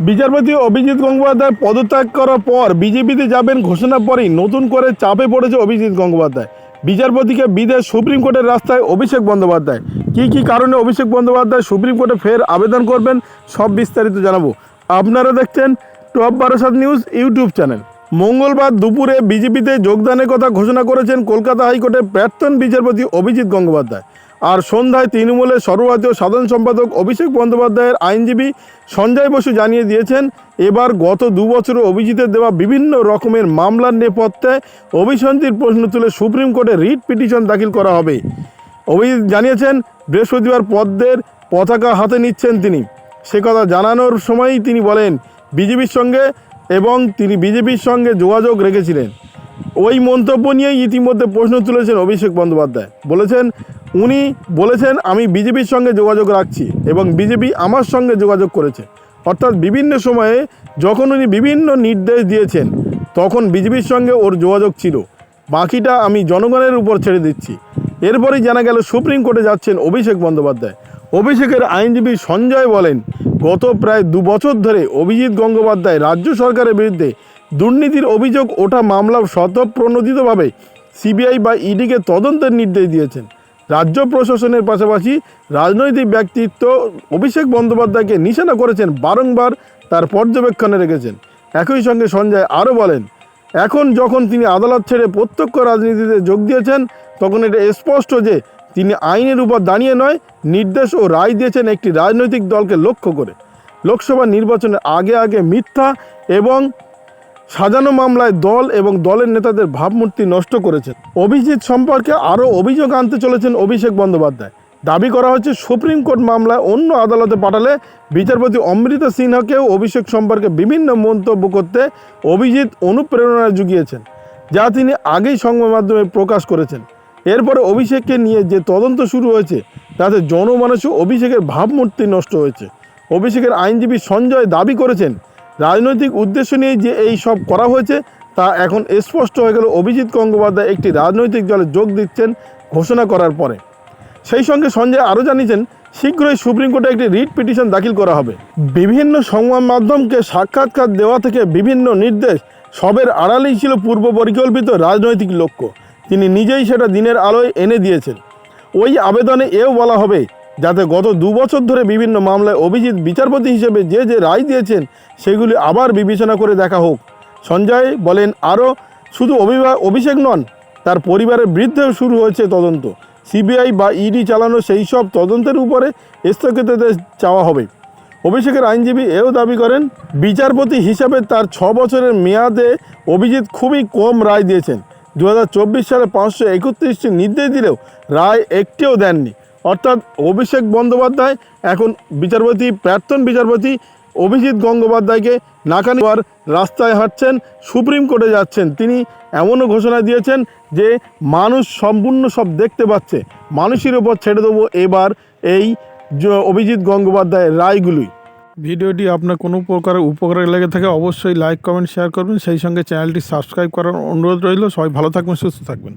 বিচারপতি অভিজিৎ গঙ্গোপাধ্যায় পদত্যাগ করার পর বিজেপিতে যাবেন ঘোষণা পরেই নতুন করে চাপে পড়েছে অভিজিৎ গঙ্গোপাধ্যায়। বিচারপতিকে বিদেশ সুপ্রিম কোর্টের রাস্তায় অভিষেক বন্দ্যোপাধ্যায়। কী কী কারণে অভিষেক বন্দ্যোপাধ্যায় সুপ্রিম কোর্টে ফের আবেদন করবেন, সব বিস্তারিত জানাব। আপনারা দেখছেন top Barasat news YouTube channel. মঙ্গলবার দুপুরে বিজেপিতে যোগদানের কথা ঘোষণা করেছেন কলকাতা হাইকোর্টের প্রাক্তন বিচারপতি অভিজিৎ গঙ্গোপাধ্যায়। আর সন্ধ্যায় তৃণমূলের সর্বভারতীয় সাধারণ সম্পাদক অভিষেক বন্দ্যোপাধ্যায়ের আইনজীবী সঞ্জয় বসু জানিয়ে দিয়েছেন, এবার গত দু বছরে অভিজিতের দেওয়া বিভিন্ন রকমের মামলার নেপথ্যে অভিশান্তির প্রশ্ন তুলে সুপ্রিম কোর্টে রিট পিটিশন দাখিল করা হবে। অভিজিৎ জানিয়েছেন, বৃহস্পতিবার পদ্মের পতাকা হাতে নিচ্ছেন তিনি। সে কথা জানানোর সময়ই তিনি বলেন, বিজেপির সঙ্গে এবং তিনি বিজেপির সঙ্গে যোগাযোগ রেখেছিলেন। ওই মন্তব্য নিয়েই ইতিমধ্যে প্রশ্ন তুলেছেন অভিষেক বন্দ্যোপাধ্যায়। বলেছেন উনি বলেছেন, আমি বিজেপির সঙ্গে যোগাযোগ রাখছি এবং বিজেপি আমার সঙ্গে যোগাযোগ করেছে। অর্থাৎ বিভিন্ন সময়ে যখন উনি বিভিন্ন নির্দেশ দিয়েছেন, তখন বিজেপির সঙ্গে ওর যোগাযোগ ছিল। বাকিটা আমি জনগণের উপর ছেড়ে দিচ্ছি। এরপরেই জানা গেল, সুপ্রিম কোর্টে যাচ্ছেন অভিষেক বন্দ্যোপাধ্যায়। অভিষেকের আইনজীবী সঞ্জয় বলেন, গত প্রায় দু বছর ধরে অভিজিৎ গঙ্গোপাধ্যায় রাজ্য সরকারের বিরুদ্ধে দুর্নীতির অভিযোগ ওঠা মামলা স্বতঃপ্রণোদিতভাবে সিবিআই বা ইডিকে তদন্তের নির্দেশ দিয়েছেন। রাজ্য প্রশাসনের পাশাপাশি রাজনৈতিক ব্যক্তিত্ব অভিষেক বন্দ্যোপাধ্যায়কে নিশানা করেছেন বারংবার, তার পর্যবেক্ষণে রেখেছেন। একই সঙ্গে সঞ্জয় আরও বলেন, এখন যখন তিনি আদালত ছেড়ে প্রত্যক্ষ রাজনীতিতে যোগ দিয়েছেন, তখন এটা স্পষ্ট যে তিনি আইনের উপর দাঁড়িয়ে নয়, নির্দেশ ও রায় দিয়েছেন একটি রাজনৈতিক দলকে লক্ষ্য করে। লোকসভা নির্বাচনের আগে আগে মিথ্যা এবং সাজানো মামলায় দল এবং দলের নেতাদের ভাবমূর্তি নষ্ট করেছেন। অভিজিৎ সম্পর্কে আরও অভিযোগ আনতে চলেছেন অভিষেক বন্দ্যোপাধ্যায়। দাবি করা হচ্ছে, সুপ্রিম কোর্ট মামলায় অন্য আদালতে পাঠালে বিচারপতি অমৃতা সিনহাকেও অভিষেক সম্পর্কে বিভিন্ন মন্তব্য করতে অভিজিৎ অনুপ্রেরণা জুগিয়েছেন, যা তিনি আগেই সংবাদ মাধ্যমে প্রকাশ করেছেন। এরপরে অভিষেককে নিয়ে যে তদন্ত শুরু হয়েছে, তাতে জনমানসে অভিষেকের ভাবমূর্তি নষ্ট হয়েছে। অভিষেকের আইনজীবী সঞ্জয় দাবি করেছেন রাজনৈতিক উদ্দেশ্য নিয়ে যে এই সব করা হয়েছে, তা এখন স্পষ্ট হয়ে গেল অভিজিৎ গঙ্গোপাধ্যায় একটি রাজনৈতিক দলে যোগ দিচ্ছেন ঘোষণা করার পরে। সেই সঙ্গে সঞ্জয় আরও জানিয়েছেন, শীঘ্রই সুপ্রিম কোর্টে একটি রিট পিটিশন দাখিল করা হবে। বিভিন্ন সংবাদ মাধ্যমকে সাক্ষাৎকার দেওয়া থেকে বিভিন্ন নির্দেশ সবের আড়ালেই ছিল পূর্ব পরিকল্পিত রাজনৈতিক লক্ষ্য। তিনি নিজেই সেটা দিনের আলোয় এনে দিয়েছেন। ওই আবেদনে এও বলা হবে যাতে গত দু বছর ধরে বিভিন্ন মামলায় অভিজিৎ বিচারপতি হিসেবে যে যে রায় দিয়েছেন, সেগুলি আবার বিবেচনা করে দেখা হোক। সঞ্জয় বলেন আরও শুধু অভিষেক নন, তার পরিবারের বিরুদ্ধেও শুরু হয়েছে তদন্ত। সিবিআই বা ইডি চালানো সেই সব তদন্তের উপরে স্থগিতাদেশ চাওয়া হবে। অভিষেকের আইনজীবী এও দাবি করেন, বিচারপতি হিসাবে তার ছ বছরের মেয়াদে অভিজিৎ খুবই কম রায় দিয়েছেন। দু হাজার চব্বিশ সালে পাঁচশো একত্রিশটি নির্দেশ দিলেও রায় একটিও দেননি। অর্থাৎ অভিষেক বন্দ্যোপাধ্যায়, এখন বিচারপতি, প্রাক্তন বিচারপতি অভিজিৎ গঙ্গোপাধ্যায়কে নাকানি হওয়ার রাস্তায় হাঁটছেন, সুপ্রিম কোর্টে যাচ্ছেন। তিনি এমনও ঘোষণা দিয়েছেন যে মানুষ সম্পূর্ণ সব দেখতে পাচ্ছে। মানুষের ওপর ছেড়ে দেবো এবার এই অভিজিৎ গঙ্গোপাধ্যায়ের রায়গুলি ভিডিওটি আপনার কোনো প্রকার উপকারে লেগে থাকে অবশ্যই লাইক, কমেন্ট, শেয়ার করবেন। সেই সঙ্গে চ্যানেলটি সাবস্ক্রাইব করার অনুরোধ রইল। সবাই ভালো থাকবেন, সুস্থ থাকবেন।